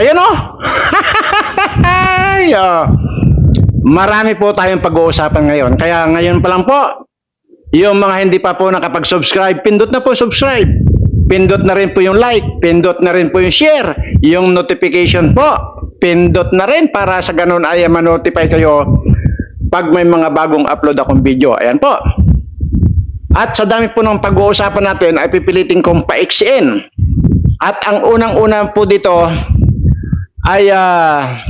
Ayun oh. Ay, oh. Marami po tayong pag-uusapan ngayon. Kaya ngayon pa lang po, yung mga hindi pa po nakapag-subscribe, pindot na po subscribe. Pindot na rin po yung like, pindot na rin po yung share, yung notification po, pindot na rin para sa ganun ay ma-notify kayo pag may mga bagong upload akong video. Ayan po. At sa dami po ng pag-uusapan natin ay pipilitin kong paiksiin. At ang unang-unang po dito ay ah,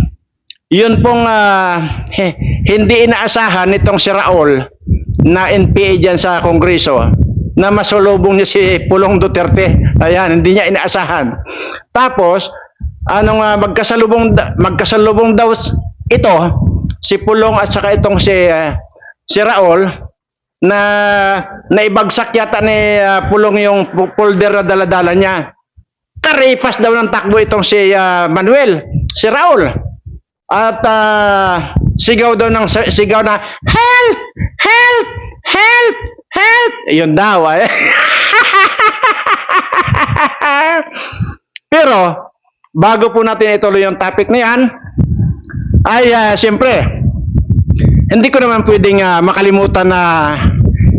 yun pong ah, he- hindi inaasahan nitong si Raul na NPA dyan sa Kongreso na masulubong niya si Pulong Duterte. Ayan, hindi niya inaasahan. Tapos, anong ah, magkasalubong magkasalubong daw ito si Pulong at saka itong si ah, si Raul na naibagsak yata ni ah, Pulong yung folder na daladala niya. Karipas daw ng takbo itong si ah, Manuel, si Raul. At ah, sigaw daw ng sigaw na help, help, help, help. Yun daw ay. Pero bago po natin ituloy yung topic na yan, ay ah, siyempre, hindi ko naman pwedeng ah, makalimutan na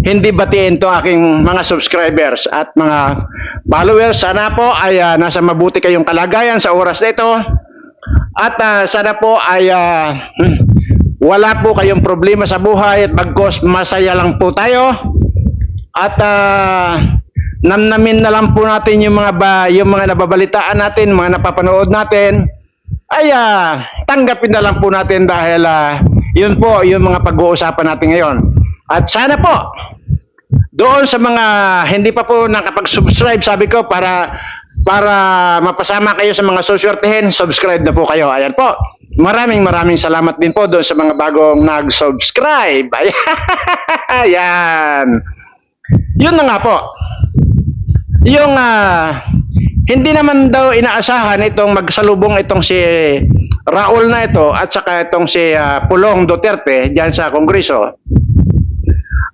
hindi batiin to aking mga subscribers at mga followers. Sana po ay ah, nasa mabuti kayong kalagayan sa oras na ito. At ah, sana po ay hmm, wala po kayong problema sa buhay at bagkos masaya lang po tayo. At ah, namnamin na lang po natin yung mga ba, yung mga nababalitaan natin, mga napapanood natin. Ay ah, tanggapin na lang po natin dahil ah, yun po yung mga pag-uusapan natin ngayon. At sana po doon sa mga hindi pa po nakapag-subscribe, sabi ko para para mapasama kayo sa mga suswertehin, subscribe na po kayo. Ayan po. Maraming maraming salamat din po doon sa mga bagong nag-subscribe. Ayan. Yun na nga po. Yung ah, hindi naman daw inaasahan itong magsalubong itong si Raul na ito at saka itong si ah, Pulong Duterte diyan sa Kongreso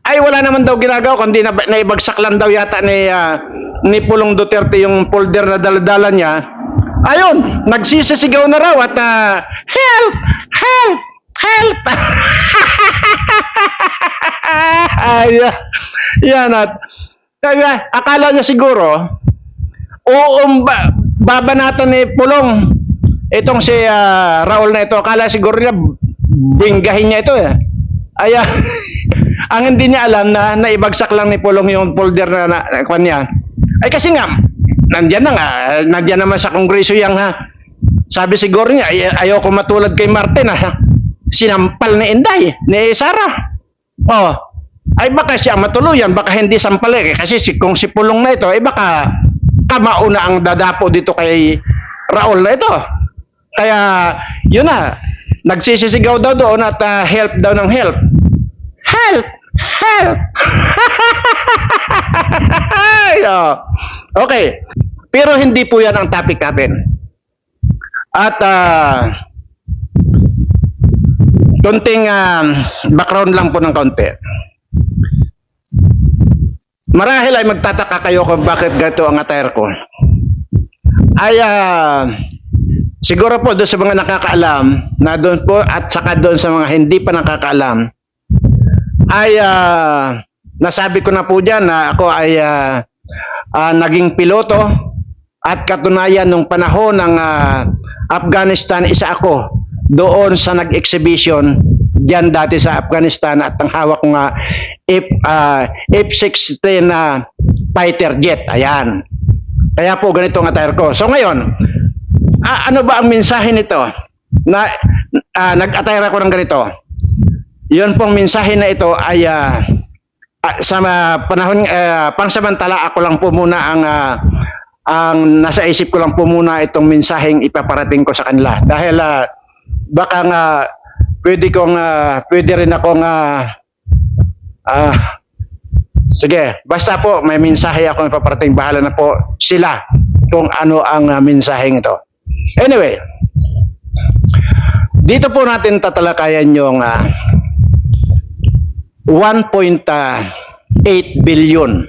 ay wala naman daw ginagawa kundi na, naibagsak lang daw yata ni ah, ni Pulong Duterte yung folder na daladala niya. Ayun, nagsisisigaw na raw at ah, help! Help! Help! Ay, ah, yan at kaya akala niya siguro uumba babanatan ni Pulong itong si ah, Raul na ito akala siguro niya binggahin niya ito eh. Ay, ah, ang hindi niya alam na naibagsak lang ni Pulong yung folder na, na, na kwan niya. Ay kasi nga, nandyan na nga, nandyan naman sa kongreso yang ha. Sabi siguro niya, ay, ayaw ko matulad kay Martin ha. Sinampal ni Inday, ni Sarah. Oh, ay baka siya matuluyan, baka hindi sampal eh. Kasi si, kung si Pulong na ito, ay baka kamao na ang dadapo dito kay Raul na ito. Kaya, yun na, nagsisisigaw daw doon at ah, help daw ng help. Help! Help! Ay. Okay. Pero hindi po yan ang topic natin. At ah konting ah, background lang po ng konti. Marahil ay magtataka kayo kung bakit ganito ang attire ko. Ay ah, siguro po doon sa mga nakakaalam na doon po at saka doon sa mga hindi pa nakakaalam ay ah, nasabi ko na po dyan na ako ay ah, ah, naging piloto at katunayan nung panahon ng ah, Afghanistan isa ako doon sa nag-exhibition diyan dati sa Afghanistan at ang hawak ko nga F, ah, F-16 na fighter jet. Ayan. Kaya po ganito ang attire ko. So ngayon, ah, ano ba ang mensahe nito? Na ah, nag-attire ako ng ganito. Yun pong mensahe na ito ay ah, sa panahon ah, pangsamantala ako lang po muna ang ah, ang nasa isip ko lang po muna itong mensaheng ipaparating ko sa kanila. Dahil ah, baka nga pwede kong ah, pwede rin akong ah, ah, sige basta po may mensahe ako ipaparating. Bahala na po sila kung ano ang ah, mensaheng ito. Anyway dito po natin tatalakayan yung ah, 1.8 billion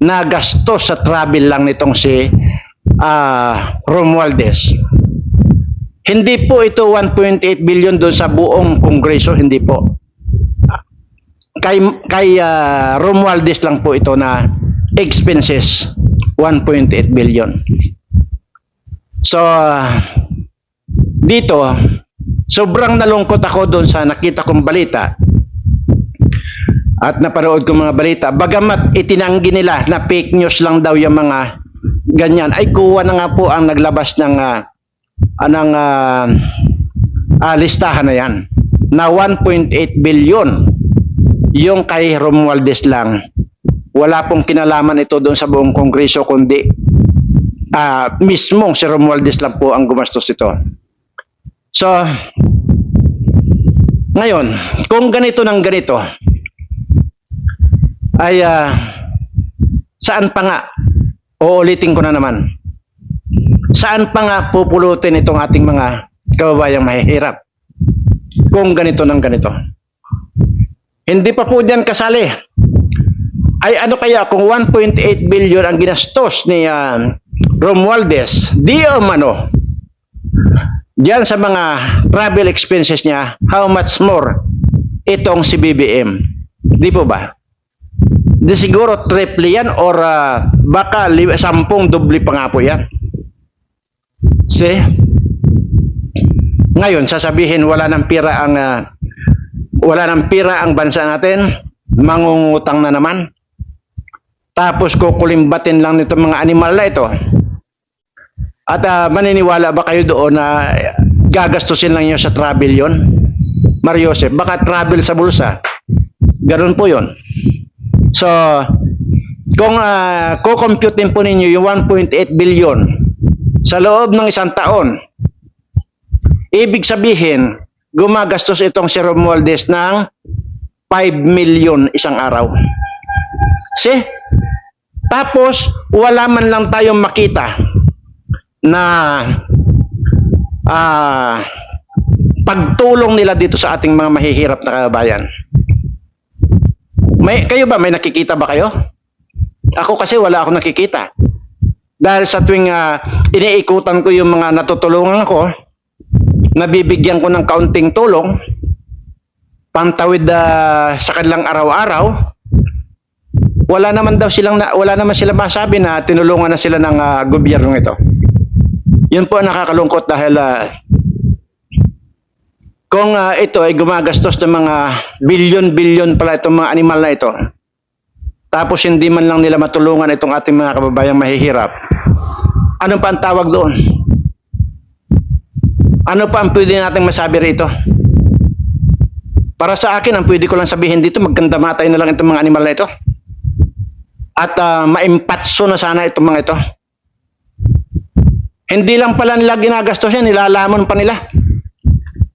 na gastos sa travel lang nitong si ah, Romualdez. Hindi po ito 1.8 billion doon sa buong kongreso, hindi po. Kay, kay ah, Romualdez lang po ito na expenses, 1.8 billion. So, ah, dito, sobrang nalungkot ako doon sa nakita kong balita at napanood ko mga balita. Bagamat itinanggi nila na fake news lang daw yung mga ganyan, ay kuha na nga po ang naglabas ng ah, anang ah, ah, listahan na yan na 1.8 billion yung kay Romualdez lang. Wala pong kinalaman ito doon sa buong kongreso kundi ah mismong si Romualdez lang po ang gumastos ito. So, ngayon, kung ganito ng ganito, ay ah, saan pa nga, uulitin ko na naman, saan pa nga pupulutin itong ating mga kababayang mahihirap kung ganito ng ganito. Hindi pa po diyan kasali. Ay ano kaya kung 1.8 billion ang ginastos ni ah, Romualdez, di o mano, diyan sa mga travel expenses niya, how much more itong si BBM? Di po ba? Di siguro triple yan or ah, baka li- sampung doble pa nga po yan. See? Ngayon, sasabihin wala ng pira ang ah, wala ng pira ang bansa natin, mangungutang na naman. Tapos kukulimbatin lang nito mga animal na ito. At ah, maniniwala ba kayo doon na gagastusin lang yun sa travel yon? Mario Joseph, baka travel sa bulsa. Ganun po yon. So, kung uh, kukomputin po ninyo yung 1.8 billion sa loob ng isang taon, ibig sabihin, gumagastos itong si Romualdez ng 5 million isang araw. See? Tapos, wala man lang tayong makita na ah pagtulong nila dito sa ating mga mahihirap na kabayan. May, kayo ba, may nakikita ba kayo? Ako kasi wala akong nakikita. Dahil sa tuwing ah, iniikutan ko yung mga natutulungan ko, nabibigyan ko ng kaunting tulong, pantawid ah, sa kanilang araw-araw, wala naman daw silang na, wala naman sila masabi na tinulungan na sila ng ah, gobyernong ito. Yun po ang nakakalungkot dahil ah, kung ah, ito ay gumagastos ng mga bilyon-bilyon pala itong mga animal na ito, tapos hindi man lang nila matulungan itong ating mga kababayang mahihirap, ano pa ang tawag doon? Ano pa ang pwede natin masabi rito? Para sa akin, ang pwede ko lang sabihin dito, magkandamatay na lang itong mga animal na ito. At ah, maimpatso na sana itong mga ito. Hindi lang pala nila ginagastos yan, nilalamon pa nila.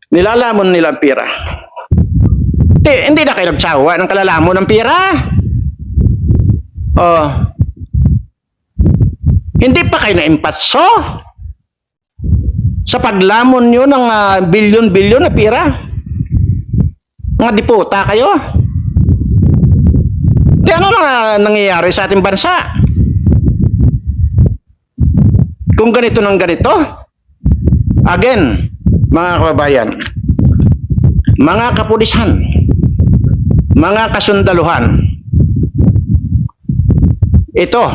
Nilalamon nila ang pira. Hindi, hindi na kayo nagsawa ng kalalamon ng pira. Oh. Hindi pa kayo naimpatso sa paglamon nyo ng ah, bilyon-bilyon na pira. Mga diputa kayo. Di ano na nangyayari sa ating bansa? Kung ganito ng ganito, again, mga kababayan, mga kapulisan, mga kasundaluhan, ito,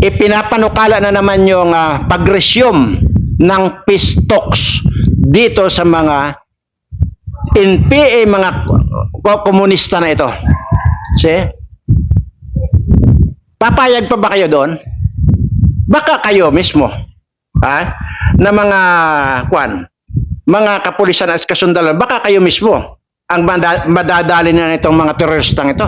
ipinapanukala na naman yung ah, pag-resume ng peace dito sa mga NPA, mga ko- komunista na ito. See? Papayag pa ba kayo doon? Baka kayo mismo, ha? Na mga, kwan, mga kapulisan at kasundalan, baka kayo mismo ang mada- madadali na itong mga teroristang ito.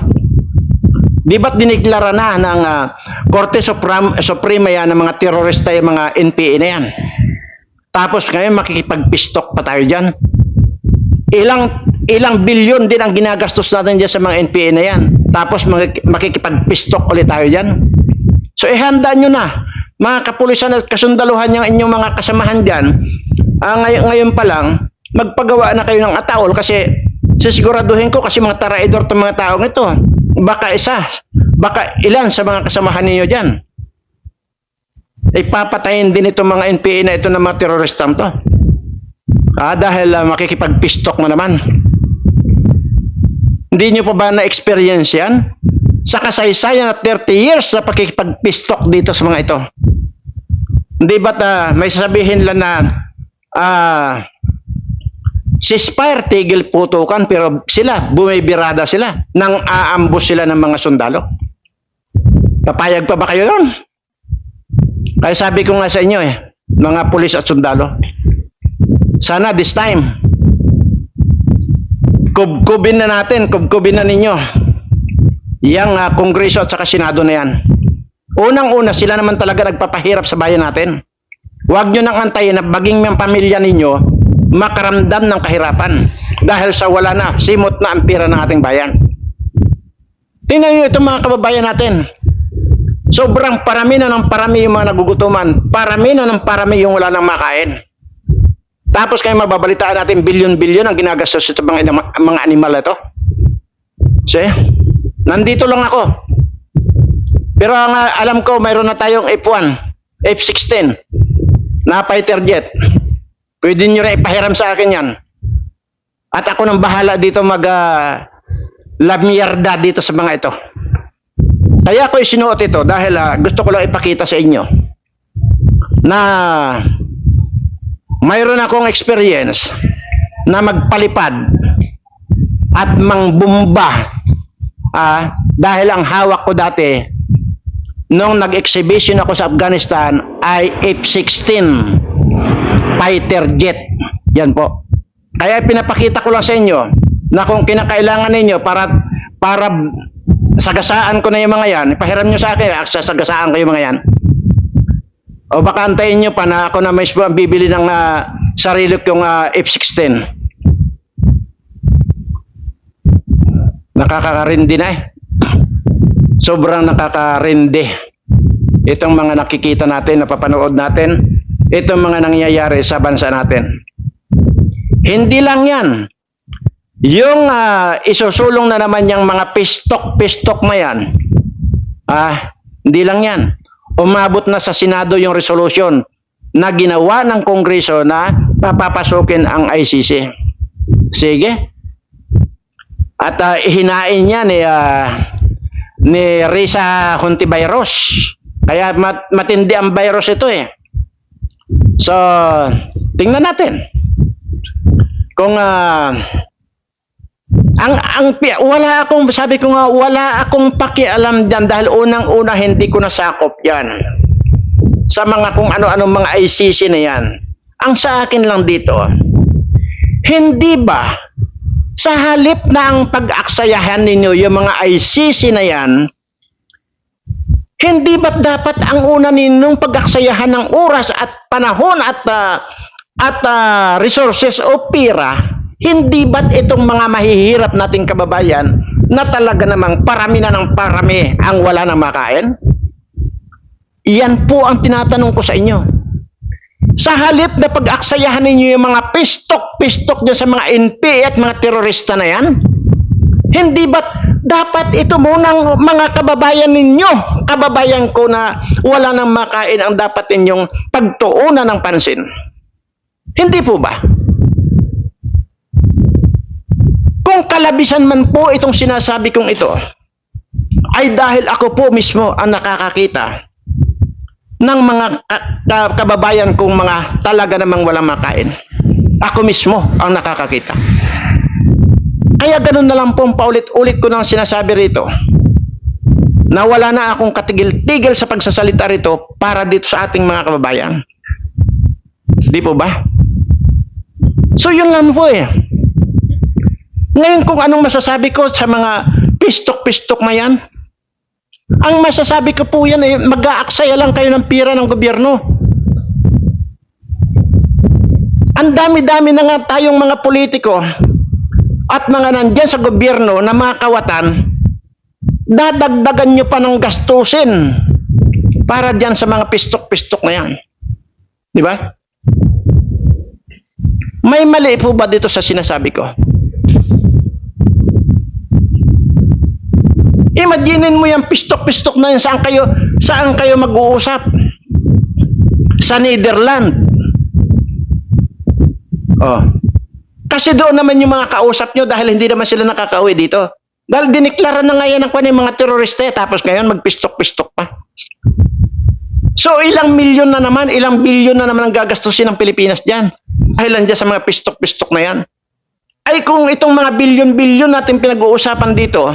Di ba't diniklara na ng ah, Korte Supreme, Suprema yan ng mga terorista yung mga NPA na yan? Tapos ngayon makikipagpistok pa tayo dyan. Ilang ilang bilyon din ang ginagastos natin dyan sa mga NPA na yan. Tapos makik- makikipagpistok ulit tayo dyan. So ihanda nyo na, mga kapulisan at kasundaluhan yung inyong mga kasamahan dyan, ah, ngayon, ngayon pa lang, magpagawa na kayo ng ataol kasi sisiguraduhin ko kasi mga taraidor itong mga taong ito. Baka isa, baka ilan sa mga kasamahan ninyo dyan. ipapatayin din itong mga NPA na ito ng mga teroristang to. Ah, dahil ah, makikipag-pistok na naman. Hindi nyo pa ba na-experience yan? Sa kasaysayan at 30 years na pakikipag-pistok dito sa mga ito. Hindi ba't ah, may sasabihin lang na ah, ceasefire, tigil putukan, pero sila, bumibirada sila, nang aambos sila ng mga sundalo. Papayag pa ba kayo doon? Kaya sabi ko nga sa inyo eh, mga pulis at sundalo, sana this time, kubkubin na natin, kubkubin na ninyo, yung ah, kongreso at saka senado na yan. Unang-una, sila naman talaga nagpapahirap sa bayan natin. Huwag nyo nang antayin na baging mga pamilya ninyo makaramdam ng kahirapan dahil sa wala na, simot na ang pira ng ating bayan. Tingnan nyo itong mga kababayan natin. Sobrang parami na ng parami yung mga nagugutuman. Parami na ng parami yung wala nang makain. Tapos kayo mababalitaan natin bilyon-bilyon ang ginagastos ito mga, mga animal ito. See? Nandito lang ako. Pero ang ah, alam ko, mayroon na tayong F1, F16 na fighter jet. Pwede nyo rin ipahiram sa akin yan. At ako nang bahala dito mag uh, lamyarda dito sa mga ito. Kaya ako isinuot ito dahil ah, gusto ko lang ipakita sa inyo na mayroon akong experience na magpalipad at mangbumba ah, dahil ang hawak ko dati nung nag-exhibition ako sa Afghanistan ay F-16 fighter jet. Yan po. Kaya pinapakita ko lang sa inyo na kung kinakailangan ninyo para para sagasaan ko na yung mga yan, ipahiram nyo sa akin, sasagasaan ko yung mga yan. O baka antayin nyo pa na ako na mismo ang bibili ng ah, sarili kong ah, F-16. Nakakarindi na eh. Sobrang nakakarindi. Itong mga nakikita natin, napapanood natin, itong mga nangyayari sa bansa natin. Hindi lang yan. Yung ah, isusulong na naman yung mga pistok-pistok na yan, ah, hindi lang yan. Umabot na sa Senado yung resolution na ginawa ng Kongreso na napapasukin ang ICC. Sige. At ah, ihinain niya ni, ah, ni Risa Hontivirus. Kaya mat- matindi ang virus ito eh. So, tingnan natin. Kung ah, ang ang wala akong sabi ko nga wala akong pakialam diyan dahil unang-una hindi ko nasakop 'yan. Sa mga kung ano-ano mga ICC na 'yan. Ang sa akin lang dito, hindi ba sa halip na pag-aksayahan ninyo yung mga ICC na 'yan, hindi ba't dapat ang una ninyong pag-aksayahan ng oras at panahon at ah, at ah, resources o pira, hindi ba't itong mga mahihirap nating kababayan na talaga namang parami na ng parami ang wala nang makain? Iyan po ang tinatanong ko sa inyo. Sa halip na pag-aksayahan ninyo yung mga pistok-pistok dyan sa mga NPA at mga terorista na yan, hindi ba't dapat ito munang mga kababayan ninyo, kababayan ko na wala nang makain ang dapat ninyong pagtuunan ng pansin? Hindi po ba? Kung kalabisan man po itong sinasabi kong ito, ay dahil ako po mismo ang nakakakita ng mga ka- ka- kababayan kong mga talaga namang walang makain. Ako mismo ang nakakakita. Kaya ganun na lang pong paulit-ulit ko nang sinasabi rito na wala na akong katigil-tigil sa pagsasalita rito para dito sa ating mga kababayan. Di po ba? So yun lang po eh. Ngayon kung anong masasabi ko sa mga pistok-pistok na yan, ang masasabi ko po yan eh, mag-aaksaya lang kayo ng pira ng gobyerno. Ang dami-dami na nga tayong mga politiko at mga nandyan sa gobyerno na mga kawatan, dadagdagan nyo pa ng gastusin para dyan sa mga pistok-pistok na yan. Di ba? May mali po ba dito sa sinasabi ko? Imaginin mo yung pistok-pistok na yan, saan kayo, saan kayo mag-uusap? sa Netherlands. Oh. Kasi doon naman yung mga kausap nyo dahil hindi naman sila nakakauwi dito. Dahil diniklara na nga yan ng mga terorista eh, tapos ngayon magpistok-pistok pa. So ilang milyon na naman, ilang bilyon na naman ang gagastusin ng Pilipinas dyan. Dahil dyan sa mga pistok-pistok na yan. Ay kung itong mga bilyon-bilyon natin pinag-uusapan dito,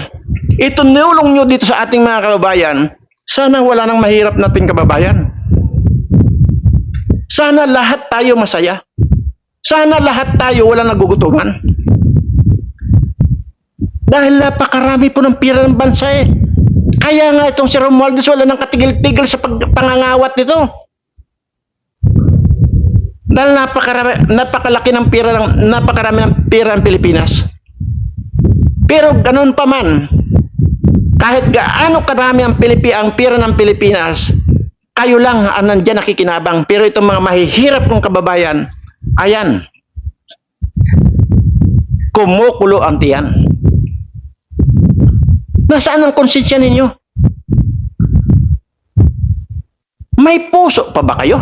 ito nulong nyo dito sa ating mga kababayan, sana wala nang mahirap natin kababayan. Sana lahat tayo masaya. Sana lahat tayo wala nagugutuman. Dahil napakarami po ng pira ng bansa eh. Kaya nga itong si Romualdez wala nang katigil-tigil sa pag- pangangawat nito. Dahil napakarami, napakalaki ng pira ng, napakarami ng pira ng Pilipinas. Pero ganun pa man, kahit gaano karami ang Pilipi ang pira ng Pilipinas, kayo lang ang nandiyan nakikinabang. Pero itong mga mahihirap kong kababayan, ayan, kumukulo ang tiyan. Nasaan ang konsensya ninyo? May puso pa ba kayo?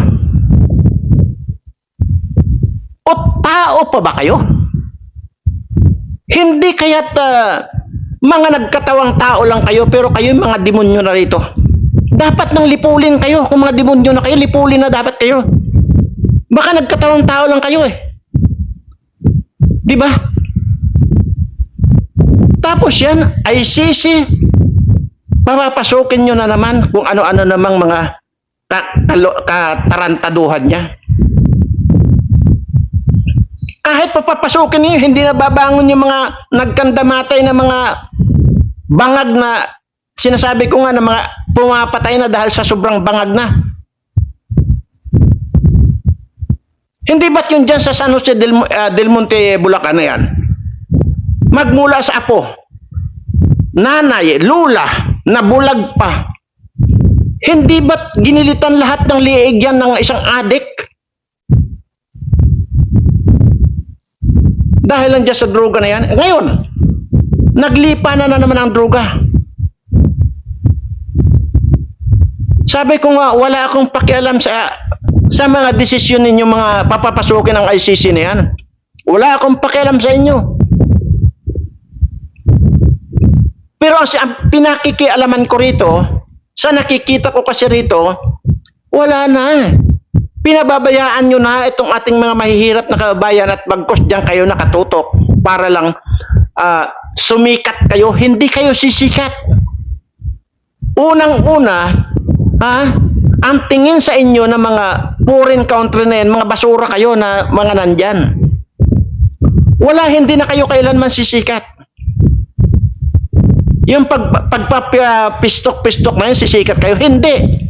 O tao pa ba kayo? Hindi kaya't ah, mga nagkatawang tao lang kayo pero kayo yung mga demonyo na rito. Dapat nang lipulin kayo. Kung mga demonyo na kayo, lipulin na dapat kayo. Baka nagkatawang tao lang kayo eh. Di ba? Tapos yan, ICC, papapasukin nyo na naman kung ano-ano namang mga katarantaduhan niya. Kahit papapasukin niyo, hindi na babangon yung mga nagkandamatay na mga bangag na sinasabi ko nga na mga pumapatay na dahil sa sobrang bangag na. Hindi ba't yun dyan sa San Jose del, ah, del Monte, Bulacan na yan? Magmula sa apo, nanay, lula, nabulag pa. Hindi ba't ginilitan lahat ng liig yan ng isang adik? Dahil lang dyan sa droga na yan. Ngayon, naglipa na na naman ang droga. Sabi ko nga, wala akong pakialam sa sa mga desisyon ninyo mga papapasukin ng ICC na yan. Wala akong pakialam sa inyo. Pero ang, ang pinakikialaman ko rito, sa nakikita ko kasi rito, wala na. Pinababayaan nyo na itong ating mga mahihirap na kababayan at bagkos diyan kayo nakatutok para lang ah, sumikat kayo. Hindi kayo sisikat. Unang-una, ha, ang tingin sa inyo ng mga foreign country na yan, mga basura kayo na mga nandyan. Wala, hindi na kayo kailanman sisikat. Yung pag, pagpapistok-pistok na yun, sisikat kayo. Hindi.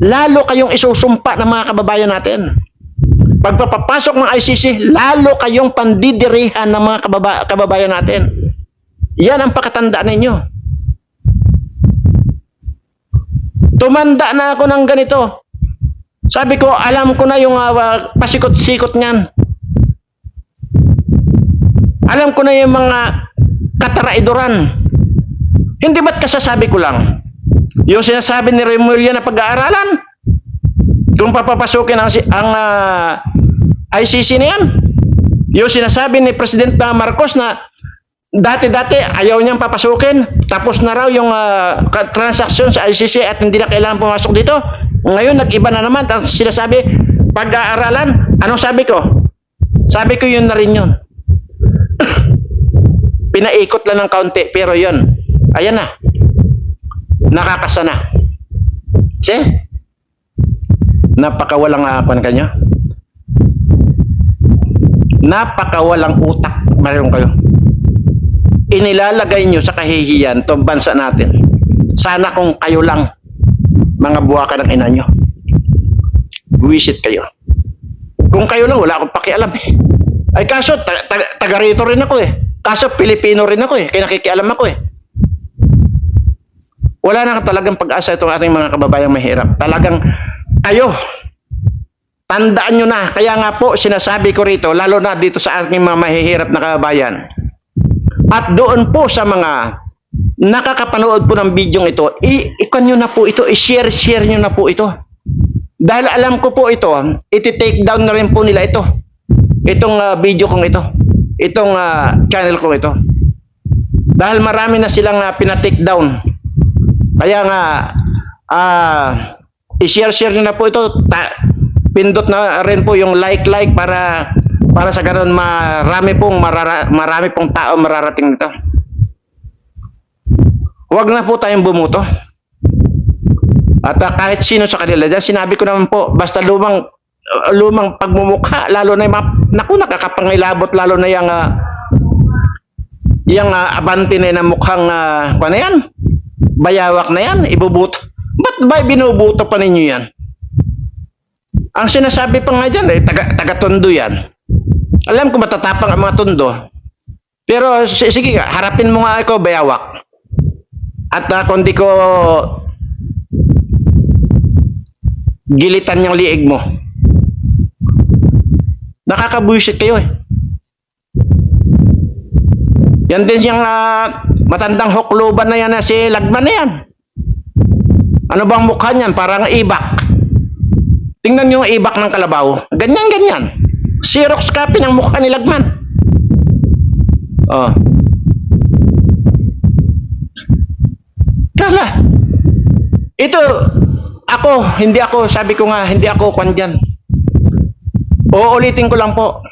Lalo kayong isusumpa ng mga kababayan natin. Pagpapapasok ng ICC, lalo kayong pandidirihan ng mga kababa, kababayan natin. Yan ang pakatanda ninyo. Tumanda na ako ng ganito. Sabi ko, alam ko na yung uh, pasikot-sikot niyan. Alam ko na yung mga kataraidoran. Hindi ba't kasasabi ko lang? Yung sinasabi ni Remulla na pag-aaralan, kung papapasukin ang, ang ah, ICC na yan, yung sinasabi ni President Marcos na dati-dati ayaw niyang papasukin, tapos na raw yung ah, ka- transaksyon sa ICC at hindi na kailangan pumasok dito. Ngayon, nag-iba na naman. Tapos sinasabi, pag-aaralan, anong sabi ko? Sabi ko yun na rin yun. Pinaikot lang ng kaunti, pero yun, ayan na. Nakakasana. See? Napakawalang apan kanya. Napakawalang utak. Mayroon kayo. Inilalagay nyo sa kahihiyan itong bansa natin. Sana kung kayo lang, mga buwaka ng ina nyo. Buwisit kayo. Kung kayo lang, wala akong pakialam eh. Ay kaso, ta- ta- taga rito rin ako eh. Kaso, Pilipino rin ako eh. Kaya nakikialam ako eh. Wala na talagang pag-asa itong ating mga kababayang mahirap. Talagang kayo, tandaan nyo na. Kaya nga po, sinasabi ko rito, lalo na dito sa ating mga mahihirap na kababayan. At doon po sa mga nakakapanood po ng bidyong ito, i- ikon nyo na po ito, i-share-share nyo na po ito. Dahil alam ko po ito, iti-take down na rin po nila ito. Itong ah, video kong ito. Itong ah, channel kong ito. Dahil marami na silang uh, pinatake down. Kaya nga, ah, i-share-share nyo na po ito. Ta- pindot na rin po yung like-like para para sa ganun marami pong marara, marami pong tao mararating nito. Huwag na po tayong bumuto. At ah, kahit sino sa kanila, dahil sinabi ko naman po, basta lumang uh, lumang pagmumukha, lalo na yung mga, naku, nakakapangilabot, lalo na yung uh, yung ah, abante na yun na mukhang, uh, ano yan, bayawak na yan, ibubuto. Ba't ba binubuto pa ninyo yan? Ang sinasabi pa nga dyan, eh, taga, taga-tondo yan. Alam ko matatapang ang mga tondo. Pero sige harapin mo nga ako, bayawak. At uh, kung di ko gilitan yung liig mo. Nakakabuisit kayo eh. Yan din yung ah, matandang hukluban na yan na si Lagman na yan. Ano bang mukha niyan? Parang ibak. Tingnan niyo yung ibak ng kalabaw. Ganyan, ganyan. Xerox copy ng mukha ni Lagman. Oh. Tala. Ito, ako, hindi ako, sabi ko nga, hindi ako kwan dyan. Uulitin ko lang po.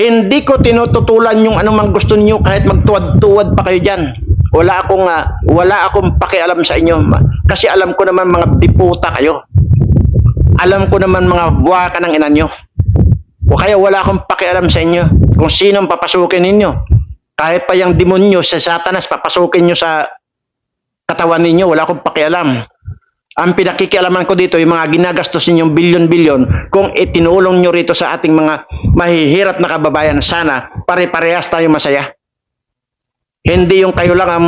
Hindi ko tinututulan yung anumang gusto niyo kahit magtuwad-tuwad pa kayo dyan. Wala akong, ah, wala akong pakialam sa inyo. Kasi alam ko naman mga diputa kayo. Alam ko naman mga buwaka ng ina nyo. O kaya wala akong pakialam sa inyo kung sinong papasukin ninyo. Kahit pa yung demonyo sa satanas, papasukin nyo sa katawan ninyo, wala akong pakialam. Ang pinakikialaman ko dito, yung mga ginagastos ninyong bilyon-bilyon, kung itinulong nyo rito sa ating mga mahihirap na kababayan, sana pare-parehas tayo masaya. Hindi yung kayo lang ang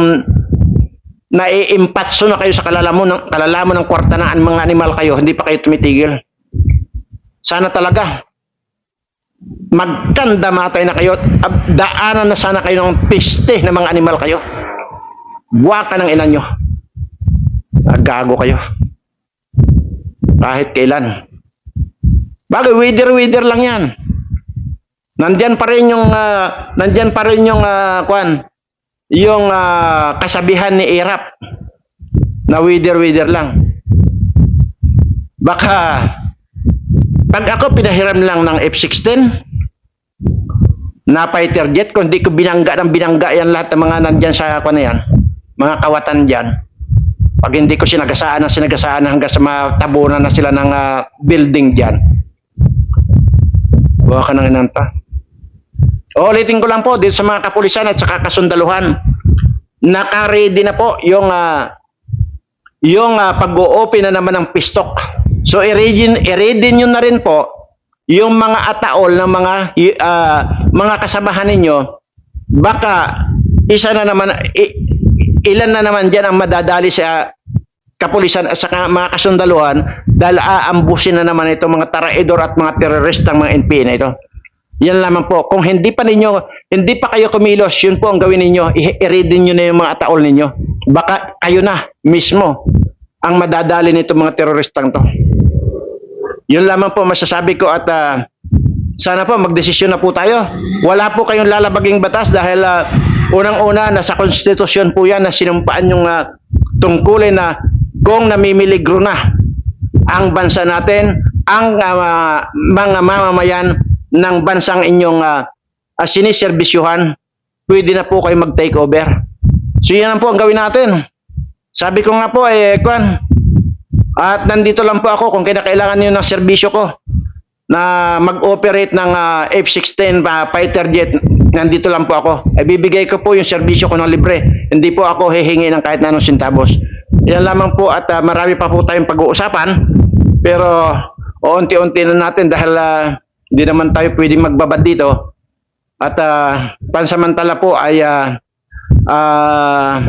naiimpatso na kayo sa kalalaman ng, kalalaman ng kwarta na ang mga animal kayo, hindi pa kayo tumitigil. Sana talaga, magkandamatay na kayo daanan na sana kayo ng piste ng mga animal kayo. Buwaka ng ina nyo. Nagago kayo. Kahit kailan. Bagay, wither-wither lang yan. Nandyan pa rin yung, ah, nandyan pa rin yung, ah, kwan, yung ah, kasabihan ni Irap na wither-wither lang. Baka, pag ako pinahiram lang ng F-16, na fighter jet, kung di ko binangga ng binangga yan lahat ng mga nandyan sa ako na yan, mga kawatan dyan, pag hindi ko sinagasaan ng sinagasaan hanggang sa matabunan na sila ng ah, building dyan, buha ka ng inanta. Ulitin ko lang po dito sa mga kapulisan at saka kasundaluhan. Naka-ready na po yung ah, yung ah, pag-o-open na naman ng pistok. So i-ready, i-ready nyo na rin po yung mga ataol ng mga ah, mga kasamahan ninyo. Baka isa na naman ilan na naman diyan ang madadali sa kapulisan at saka mga kasundaluhan dahil aambusin na naman itong mga taraidor at mga teroristang mga NP na ito. Yan lamang po. Kung hindi pa ninyo, hindi pa kayo kumilos, yun po ang gawin ninyo. I- I-ready nyo na yung mga ataol ninyo. Baka kayo na mismo ang madadali nito mga teroristang to. Yun lamang po masasabi ko at ah, sana po magdesisyon na po tayo. Wala po kayong lalabaging batas dahil ah, unang-una nasa konstitusyon po yan na sinumpaan yung ah, tungkulin na kung namimiligro na ang bansa natin, ang ah, mga mamamayan ng bansang inyong uh, siniserbisyuhan, pwede na po kayo mag-take over. So yan po ang gawin natin. Sabi ko nga po, eh, Kwan, at nandito lang po ako kung kailangan niyo ng serbisyo ko na mag-operate ng ah, F-16 pa fighter jet, nandito lang po ako. Eh, bibigay ko po yung serbisyo ko ng libre. Hindi po ako hihingi ng kahit anong sintabos. Yan lamang po at ah, marami pa po tayong pag-uusapan. Pero unti-unti na natin dahil ah, hindi naman tayo pwedeng magbabad dito. At ah, pansamantala po ay ah, ah,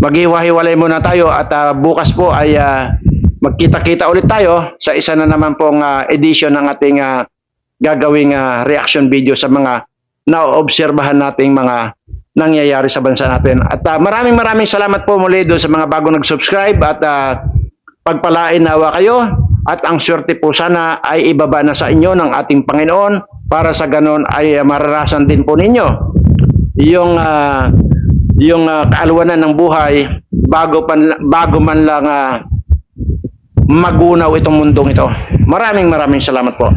maghiwa-hiwalay muna tayo at ah, bukas po ay ah, magkita-kita ulit tayo sa isa na naman pong ah, edition ng ating ah, gagawing ah, reaction video sa mga naoobserbahan nating mga nangyayari sa bansa natin. At ah, maraming maraming salamat po muli doon sa mga bago nag-subscribe at ah, pagpalain nawa kayo at ang swerte po sana ay ibaba na sa inyo ng ating Panginoon para sa ganon ay mararasan din po ninyo yung ah, yung ah, uh, kaalwanan ng buhay bago, pan, bago man lang uh, magunaw itong mundong ito. Maraming maraming salamat po.